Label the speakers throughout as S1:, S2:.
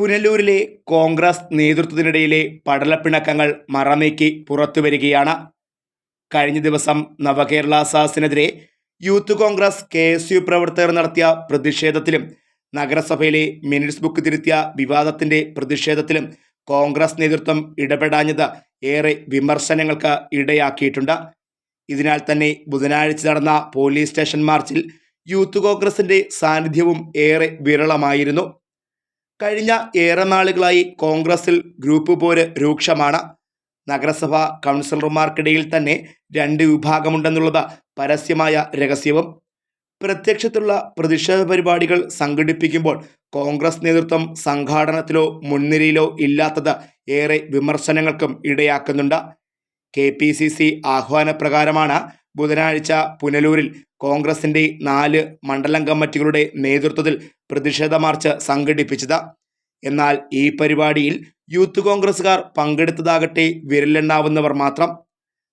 S1: പുനലൂരിലെ കോൺഗ്രസ് നേതൃത്വത്തിനിടയിലെ പടലപ്പിണക്കങ്ങൾ മറനീക്കി പുറത്തുവരികയാണ്. കഴിഞ്ഞ ദിവസം നവകേരള സാസിനെതിരെ youth Congress K S U പ്രവർത്തകർ നടത്തിയ പ്രതിഷേധത്തിലും നഗരസഭയിലെ മിനിറ്റ്സ് ബുക്ക് തിരുത്തിയ വിവാദത്തിന്റെ പ്രതിഷേധത്തിലും കോൺഗ്രസ് നേതൃത്വം ഇടപെടാഞ്ഞത് ഏറെ വിമർശനങ്ങൾക്ക് ഇടയാക്കിയിട്ടുണ്ട്. ഇതിനാൽ തന്നെ ബുധനാഴ്ച നടന്ന പോലീസ് സ്റ്റേഷൻ മാർച്ചിൽ യൂത്ത് കോൺഗ്രസിന്റെ സാന്നിധ്യവും ഏറെ വിരളമായിരുന്നു. കഴിഞ്ഞ ഏറെ നാളുകളായി കോൺഗ്രസിൽ ഗ്രൂപ്പ് പോര് രൂക്ഷമാണ്. നഗരസഭാ കൗൺസിലർമാർക്കിടയിൽ തന്നെ രണ്ട് വിഭാഗമുണ്ടെന്നുള്ളത് പരസ്യമായ രഹസ്യവും. പ്രത്യക്ഷത്തിലുള്ള പ്രതിഷേധ പരിപാടികൾ സംഘടിപ്പിക്കുമ്പോൾ കോൺഗ്രസ് നേതൃത്വം സംഘാടനത്തിലോ മുൻനിരയിലോ ഇല്ലാത്തത് ഏറെ വിമർശനങ്ങൾക്കും ഇടയാക്കുന്നുണ്ട്. കെ പി സി സി ആഹ്വാനപ്രകാരമാണ് ബുധനാഴ്ച പുനലൂരിൽ കോൺഗ്രസിന്റെ നാല് മണ്ഡലം കമ്മിറ്റികളുടെ നേതൃത്വത്തിൽ പ്രതിഷേധ മാർച്ച് സംഘടിപ്പിച്ചത്. എന്നാൽ ഈ പരിപാടിയിൽ യൂത്ത് കോൺഗ്രസുകാർ പങ്കെടുത്തതാകട്ടെ വിരലെണ്ണാവുന്നവർ മാത്രം.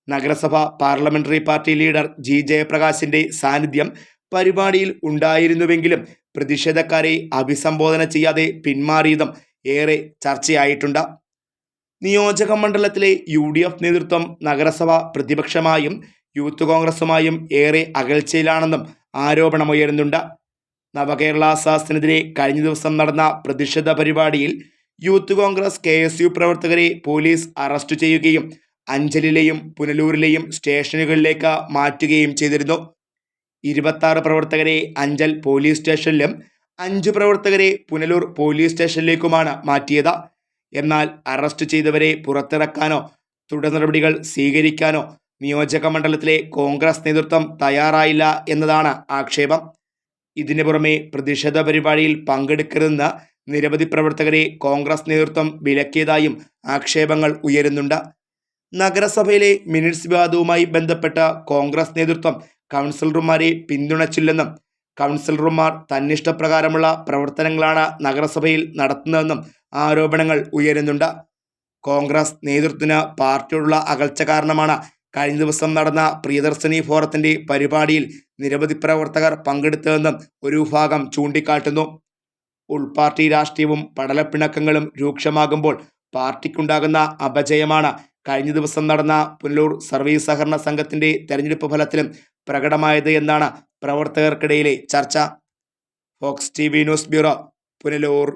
S1: നഗരസഭ പാർലമെന്ററി പാർട്ടി ലീഡർ ജി ജയപ്രകാശിന്റെ സാന്നിധ്യം പരിപാടിയിൽ ഉണ്ടായിരുന്നുവെങ്കിലും പ്രതിഷേധക്കാരെ അഭിസംബോധന ചെയ്യാതെ പിന്മാറിയതും ഏറെ ചർച്ചയായിട്ടുണ്ട്. നിയോജക മണ്ഡലത്തിലെ യു ഡി എഫ് നേതൃത്വം നഗരസഭ പ്രതിപക്ഷമായും യൂത്ത് കോൺഗ്രസുമായും ഏറെ അകൽച്ചയിലാണെന്നും ആരോപണമുയരുന്നുണ്ട്. നവകേരള സാസിനെതിരെ കഴിഞ്ഞ ദിവസം നടന്ന പ്രതിഷേധ പരിപാടിയിൽ youth Congress K S U പ്രവർത്തകരെ പോലീസ് അറസ്റ്റ് ചെയ്യുകയും അഞ്ചലിലെയും പുനലൂരിലെയും സ്റ്റേഷനുകളിലേക്ക് മാറ്റുകയും ചെയ്തിരുന്നു. ഇരുപത്താറ് പ്രവർത്തകരെ അഞ്ചൽ പോലീസ് സ്റ്റേഷനിലും അഞ്ച് പ്രവർത്തകരെ പുനലൂർ പോലീസ് സ്റ്റേഷനിലേക്കുമാണ് മാറ്റിയത്. എന്നാൽ അറസ്റ്റ് ചെയ്തവരെ പുറത്തിറക്കാനോ തുടർ നടപടികൾ സ്വീകരിക്കാനോ നിയോജക മണ്ഡലത്തിലെ കോൺഗ്രസ് നേതൃത്വം തയ്യാറായില്ല എന്നതാണ് ആക്ഷേപം. ഇതിനു പുറമെ പ്രതിഷേധ പരിപാടിയിൽ പങ്കെടുക്കരുതെന്ന് നിരവധി പ്രവർത്തകരെ കോൺഗ്രസ് നേതൃത്വം വിലക്കിയതായും ആക്ഷേപങ്ങൾ ഉയരുന്നുണ്ട്. നഗരസഭയിലെ മിനിറ്റ്സ് വിവാദവുമായി ബന്ധപ്പെട്ട കോൺഗ്രസ് നേതൃത്വം കൗൺസിലർമാരെ പിന്തുണച്ചില്ലെന്നും കൗൺസിലർമാർ തന്നിഷ്ടപ്രകാരമുള്ള പ്രവർത്തനങ്ങളാണ് നഗരസഭയിൽ നടത്തുന്നതെന്നും ആരോപണങ്ങൾ ഉയരുന്നുണ്ട്. കോൺഗ്രസ് നേതൃത്വത്തിന് പാർട്ടിയോടുള്ള അകൽച്ച കാരണമാണ് കഴിഞ്ഞ ദിവസം നടന്ന പ്രിയദർശിനി ഫോറത്തിന്റെ പരിപാടിയിൽ നിരവധി പ്രവർത്തകർ പങ്കെടുത്തതെന്നും ഒരു വിഭാഗം ചൂണ്ടിക്കാട്ടുന്നു. ഉൾപാർട്ടി രാഷ്ട്രീയവും പടലപ്പിണക്കങ്ങളും രൂക്ഷമാകുമ്പോൾ പാർട്ടിക്കുണ്ടാകുന്ന അപജയമാണ്. കഴിഞ്ഞ ദിവസം നടന്ന പുനലൂർ സർവീസ് സഹകരണ സംഘത്തിന്റെ തെരഞ്ഞെടുപ്പ് ഫലത്തിലും പ്രകടമായത് എന്നാണ് പ്രവർത്തകർക്കിടയിലെ ചർച്ച. Fox T news bureau Punalur.